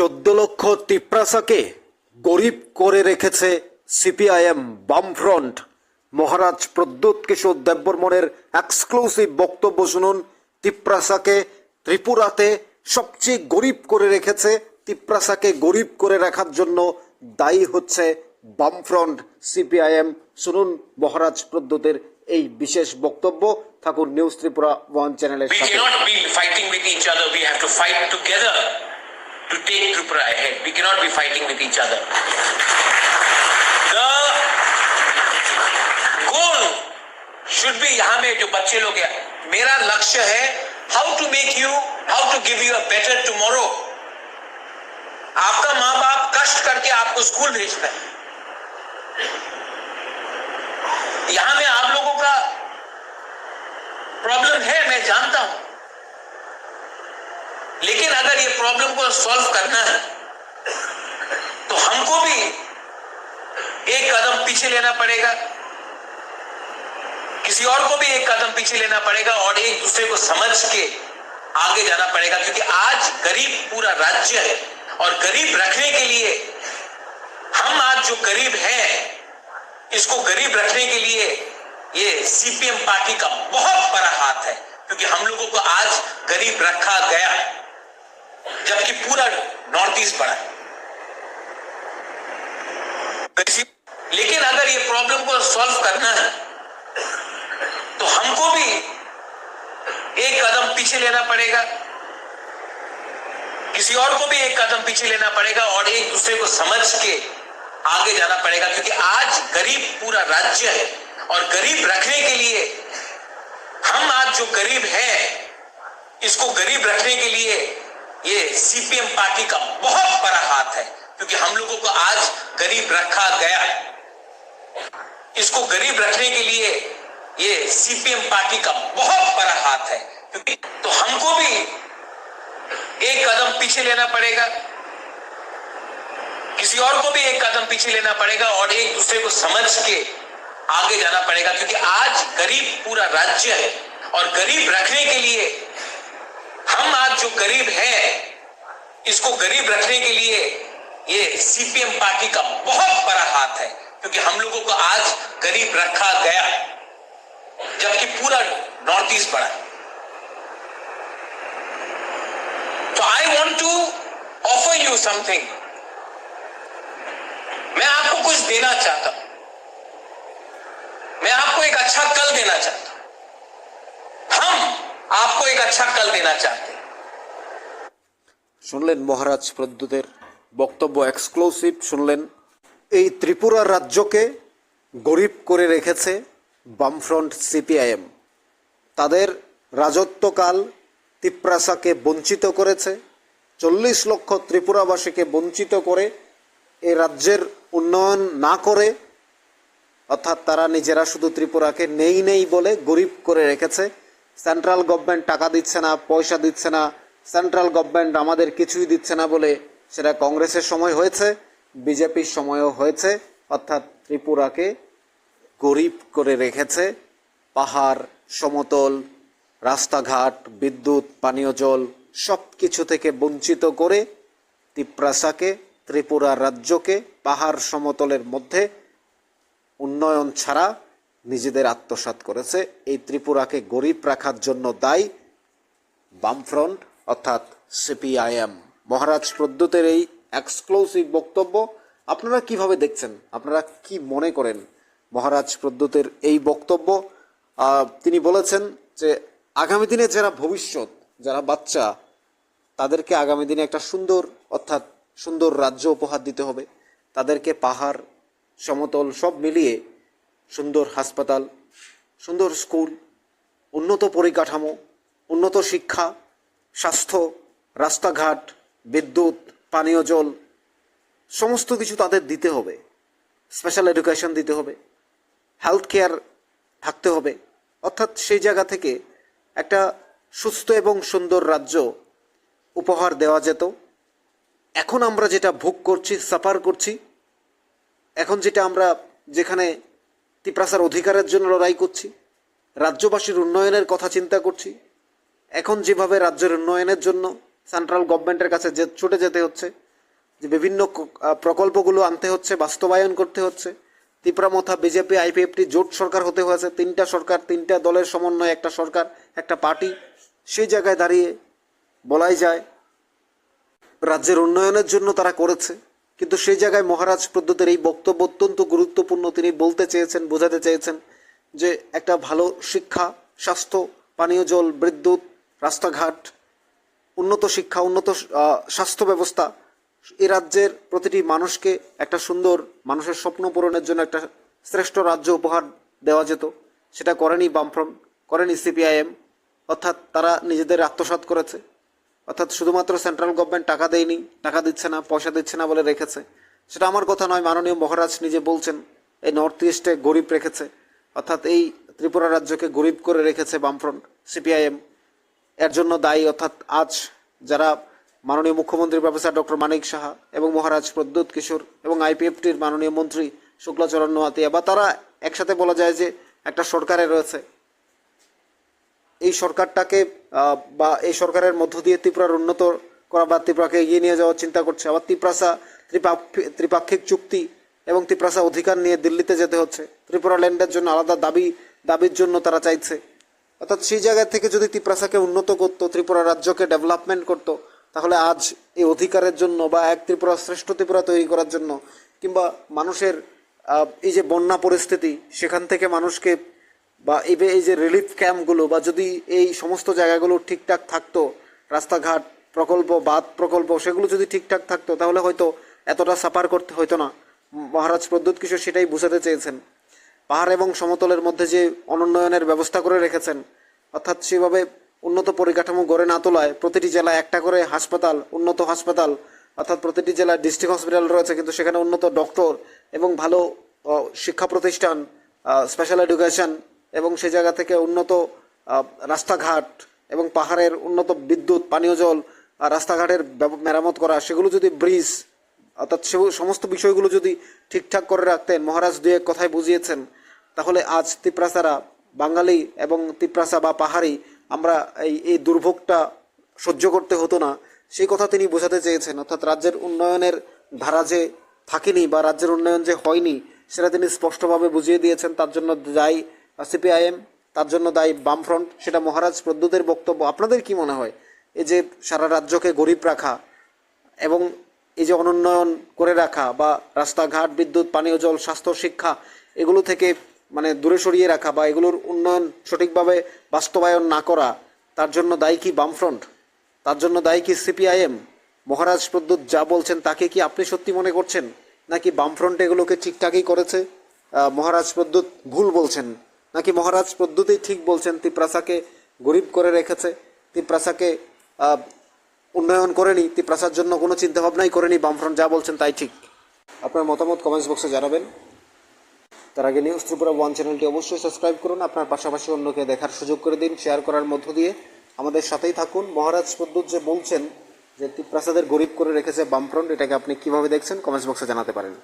চোদ্দ লক্ষ তিপ্রাসাকে গরিব করে রেখেছে সিপিআইএম বামফ্রন্ট। মহারাজ প্রদ্যুৎ কিশোর দেববর্মনের এক্সক্লুসিভ বক্তব্য শুনুন। তিপ্রাসাকে ত্রিপুরাতে সবচেয়ে গরিব করে রেখেছে তিপ্রাসাকে গরিব করে রাখার জন্য দায়ী হচ্ছে বামফ্রন্ট সিপিআইএম। শুনুন মহারাজ প্রদ্যুতের এই বিশেষ বক্তব্য। থাকুন নিউজ ত্রিপুরা ওয়ান চ্যানেলের সাথে। To to take Tripura ahead. We cannot be fighting with each other. The goal should be यहाँ में जो बच्चे लोग हैं मेरा लक्ष्य है how to make you how to give you a better tomorrow आपका माँ बाप कष्ट करके आपको स्कूल भेजता है यहाँ में आप लोगों का प्रॉब्लम है मैं जानता हूँ लेकिन अगर ये प्रॉब्लम को सॉल्व करना है तो हमको भी एक कदम पीछे लेना पड़ेगा। किसी और को भी एक कदम पीछे लेना पड़ेगा और एक दूसरे को समझ के आगे जाना पड़ेगा, क्योंकि आज गरीब पूरा राज्य है और गरीब रखने के लिए, हम आज जो गरीब हैं, इसको गरीब रखने के लिए ये सीपीएम पार्टी का बहुत बड़ा हाथ है, क्योंकि हम लोगों को आज गरीब रखा गया। जबकि पूरा नॉर्थ ईस्ट बड़ा है। लेकिन अगर ये प्रॉब्लम को सॉल्व करना है तो हमको भी एक कदम पीछे लेना पड़ेगा। किसी और को भी एक कदम पीछे लेना पड़ेगा और एक दूसरे को समझ के आगे जाना पड़ेगा, क्योंकि आज गरीब पूरा राज्य है और गरीब रखने के लिए, हम आज जो गरीब है, इसको गरीब रखने के लिए ये सीपीएम पार्टी का बहुत बड़ा हाथ है, क्योंकि हम लोगों को आज गरीब रखा गया। इसको गरीब रखने के लिए ये सीपीएम पार्टी का बहुत बड़ा हाथ है, क्योंकि तो हमको भी एक कदम पीछे लेना पड़ेगा। किसी और को भी एक कदम पीछे लेना पड़ेगा और एक दूसरे को समझ के आगे जाना पड़ेगा, क्योंकि आज गरीब पूरा राज्य है और गरीब रखने के लिए हम आज जो गरीब हैं, इसको गरीब रखने के लिए ये सीपीएम पार्टी का बहुत बड़ा हाथ है, क्योंकि हम लोगों को आज गरीब रखा गया, जबकि पूरा नॉर्थ ईस्ट बड़ा। है तो I want to offer you something मैं आपको कुछ देना चाहता हूँ। मैं आपको एक अच्छा कल देना चाहता हूँ। आपको एक अच्छा कल देना चाहते हैं শুনলেন মহারাজ প্রদ্যুতের বক্তব্য এক্সক্লুসিভ শুনলেন এই ত্রিপুরা রাজ্যকে গরিব করে রেখেছে বামফ্রন্ট সিপিআইএম তাদের রাজত্বকাল তিপ্রাসাকে বঞ্চিত করেছে চল্লিশ লক্ষ ত্রিপুরাবাসীকে বঞ্চিত করে এ রাজ্যের উন্নয়ন না করে অর্থাৎ তারা নিজেরা শুধু ত্রিপুরাকে নেই নেই বলে গরিব করে রেখেছে সেন্ট্রাল গভর্নমেন্ট টাকা দিচ্ছে না, পয়সা দিচ্ছে না, সেন্ট্রাল গভর্নমেন্ট আমাদের কিছুই দিচ্ছে না বলে সেটা কংগ্রেসের সময় হয়েছে, বিজেপির সময়ও হয়েছে, অর্থাৎ ত্রিপুরাকে গরিব করে রেখেছে, পাহাড়, সমতল, রাস্তাঘাট, বিদ্যুৎ, পানীয় জল সব কিছু থেকে বঞ্চিত করে তিপ্রাসাকে, ত্রিপুরা রাজ্যকে পাহাড়, সমতলের মধ্যে উন্নয়ন ছাড়া নিজেদের আত্মসাৎ করেছে। এই ত্রিপুরাকে গরিব রাখার জন্য দায়ী বামফ্রন্ট, অর্থাৎ সিপিআইএম। মহারাজ প্রদ্যুতের এই এক্সক্লুসিভ বক্তব্য আপনারা কীভাবে দেখছেন? আপনারা কি মনে করেন মহারাজ প্রদ্যুতের এই বক্তব্য? তিনি বলেছেন যে আগামী দিনে যারা ভবিষ্যৎ, যারা বাচ্চা, তাদেরকে আগামী দিনে একটা সুন্দর, অর্থাৎ সুন্দর রাজ্য উপহার দিতে হবে। তাদেরকে পাহাড়, সমতল সব মিলিয়ে সুন্দর হাসপাতাল, সুন্দর স্কুল, উন্নত পরিকাঠামো, উন্নত শিক্ষা, স্বাস্থ্য, রাস্তাঘাট, বিদ্যুৎ, পানীয় জল, সমস্ত কিছু তাদের দিতে হবে। স্পেশাল এডুকেশন দিতে হবে। হেলথ কেয়ার থাকতে হবে। অর্থাৎ সেই জায়গা থেকে একটা সুস্থ এবং সুন্দর রাজ্য উপহার দেওয়া যেত। এখন আমরা যেটা ভোগ করছি সাফার করছি, এখন যেটা আমরা যেখানে তিপ্রাসার অধিকারের জন্য লড়াই করছি, রাজ্যবাসীর উন্নয়নের কথা চিন্তা করছি। এখন যেভাবে রাজ্যের উন্নয়নের জন্য সেন্ট্রাল গভর্নমেন্টের কাছে যে ছুটে যেতে হচ্ছে, যে বিভিন্ন প্রকল্পগুলো আনতে হচ্ছে, বাস্তবায়ন করতে হচ্ছে ত্রিপুরা মথা বিজেপি আইপিএফটি জোট সরকার হতে হয়েছে, তিনটা সরকার, তিনটা দলের সমন্বয়ে একটা সরকার, একটা পার্টি, সেই জায়গায় দাঁড়িয়ে বলাই যায়, রাজ্যের উন্নয়নের জন্য তারা করেছে। কিন্তু সেই জায়গায় মহারাজ প্রদ্যুতের এই বক্তব্য অত্যন্ত গুরুত্বপূর্ণ। তিনি বলতে চেয়েছেন, বোঝাতে চেয়েছেন যে একটা ভালো শিক্ষা, স্বাস্থ্য, পানীয় জল, বিদ্যুৎ, রাস্তাঘাট, উন্নত শিক্ষা, উন্নত স্বাস্থ্য ব্যবস্থা এই রাজ্যের প্রতিটি মানুষকে একটা সুন্দর মানুষের স্বপ্ন পূরণের জন্য একটা শ্রেষ্ঠ রাজ্য উপহার দেওয়া যেত। সেটা করেনি বামফ্রন্ট, করেনি সিপিআইএম, অর্থাৎ তারা নিজেদের আত্মসাৎ করেছে। অর্থাৎ শুধুমাত্র সেন্ট্রাল গভর্নমেন্ট টাকা দেয়নি, টাকা দিচ্ছে না, পয়সা দিচ্ছে না বলে রেখেছে। সেটা আমার কথা নয়, মাননীয় মহারাজ নিজে বলছেন, এই নর্থ ইস্টে গরিব রেখেছে। অর্থাৎ এই ত্রিপুরা রাজ্যকে গরিব করে রেখেছে বামফ্রন্ট সিপিআইএম এর জন্য দায়ী, অর্থাৎ আজ যারা মাননীয় মুখ্যমন্ত্রী প্রফেসর ডক্টর মানিক সাহা এবং মহারাজ প্রদ্যুৎ কিশোর এবং আইপিএফটির মাননীয় মন্ত্রী শুক্লাচরণ নোয়াতিয়া, বা তারা একসাথে বলা যায় যে একটা সরকারে রয়েছে এই সরকারটাকে বা এই সরকারের মধ্য দিয়ে ত্রিপুরার উন্নত করা বা ত্রিপুরাকে এগিয়ে নিয়ে যাওয়ার চিন্তা করছে। আবার ত্রিপ্রাসা, ত্রিপাক্ষি- ত্রিপাক্ষিক চুক্তি এবং ত্রিপ্রাসা অধিকার নিয়ে দিল্লিতে যেতে হচ্ছে। ত্রিপুরা ল্যান্ডের জন্য আলাদা দাবি, দাবির জন্য তারা চাইছে। অর্থাৎ সেই জায়গা থেকে যদি ত্রিপ্রাসাকে উন্নত করতো, ত্রিপুরা রাজ্যকে ডেভেলপমেন্ট করতো, তাহলে আজ এই অধিকারের জন্য বা এক ত্রিপুরা শ্রেষ্ঠ ত্রিপুরা তৈরি করার জন্য কিংবা মানুষের এই যে বন্যা পরিস্থিতি, সেখান থেকে মানুষকে বা এই যে- রিলিফ ক্যাম্পগুলো বা যদি এই সমস্ত জায়গাগুলো ঠিকঠাক থাকতো, রাস্তাঘাট প্রকল্প বাদ প্রকল্প সেগুলো যদি ঠিকঠাক থাকতো, তাহলে হয়তো এতটা সাফার করতে হতো না। মহারাজ প্রদ্যুৎ কিশোর সেটাই বুঝাতে চেয়েছেন। পাহাড় এবং সমতলের মধ্যে যে অনুন্নয়নের ব্যবস্থা করে রেখেছেন, অর্থাৎ সেভাবে উন্নত পরিকাঠামো গড়ে না তোলায় প্রতিটি জেলায় একটা করে হাসপাতাল, উন্নত হাসপাতাল, অর্থাৎ প্রতিটি জেলায় ডিস্ট্রিক্ট হসপিটাল রয়েছে, কিন্তু সেখানে উন্নত ডক্টর এবং ভালো শিক্ষা প্রতিষ্ঠান স্পেশাল এডুকেশন এবং সে জায়গা থেকে উন্নত রাস্তাঘাট এবং পাহাড়ের উন্নত বিদ্যুৎ, পানীয় জল রাস্তাঘাটের মেরামত করা, সেগুলো যদি ব্রিজ, অর্থাৎ সে সমস্ত বিষয়গুলো যদি ঠিকঠাক করে রাখতেন, মহারাজ দুয়ে কথায় বুঝিয়েছেন, তাহলে আজ তিপ্রাসারা বাঙালি এবং তিপ্রাসা বা পাহাড়ি, আমরা এই এই দুর্ভোগটা সহ্য করতে হতো না, সেই কথা তিনি বোঝাতে চেয়েছেন। অর্থাৎ রাজ্যের উন্নয়নের ধারা যে থাকেনি বা রাজ্যের উন্নয়ন যে হয়নি, সেটা তিনি স্পষ্টভাবে বুঝিয়ে দিয়েছেন, তার জন্য দায়ী সিপিআইএম, তার জন্য দায়ী বামফ্রন্ট, সেটা মহারাজ প্রদ্যুতের বক্তব্য। আপনাদের কি মনে হয়? এই যে সারা রাজ্যকে গরিব রাখা এবং এই যে অনুন্নয়ন করে রাখা বা রাস্তাঘাট, বিদ্যুৎ, পানীয় জল, স্বাস্থ্য, শিক্ষা, এগুলো থেকে মানে দূরে সরিয়ে রাখা বা এগুলোর উন্নয়ন সঠিকভাবে বাস্তবায়ন না করা, তার জন্য দায়ী কি বামফ্রন্ট? তার জন্য দায়ী কি সিপিআইএম? মহারাজ প্রদ্যুৎ যা বলছেন, তাকে কি আপনি সত্যি মনে করছেন? নাকি বামফ্রন্ট এগুলোকে ঠিকঠাকই করেছে? মহারাজ প্রদ্যুৎ ভুল বলছেন। নাকি মহারাজ প্রদ্যুৎই ঠিক বলছেন, তিপ্রাসাকে গরিব করে রেখেছে, তিপ্রাসাকে উন্নয়ন করেনি, তিপ্রাসার জন্য কোনো চিন্তাভাবনাই করেনি, বামফ্রন্ট যা বলছেন তাই ঠিক। আপনার মতামত কমেন্টস বক্সে জানাবেন। তার আগে নিউজ ত্রিপুরা ওয়ান চ্যানেলটি অবশ্যই সাবস্ক্রাইব করুন, আপনার পাশাপাশি অন্যকে দেখার সুযোগ করে দিন শেয়ার করার মধ্য দিয়ে আমাদের সাথেই থাকুন। মহারাজ প্রদ্যুৎ যে বলছেন যে তিপ্রাসাদের গরিব করে রেখেছে বামফ্রন্ট, এটাকে আপনি কীভাবে দেখছেন কমেন্টস বক্সে জানাতে পারেন।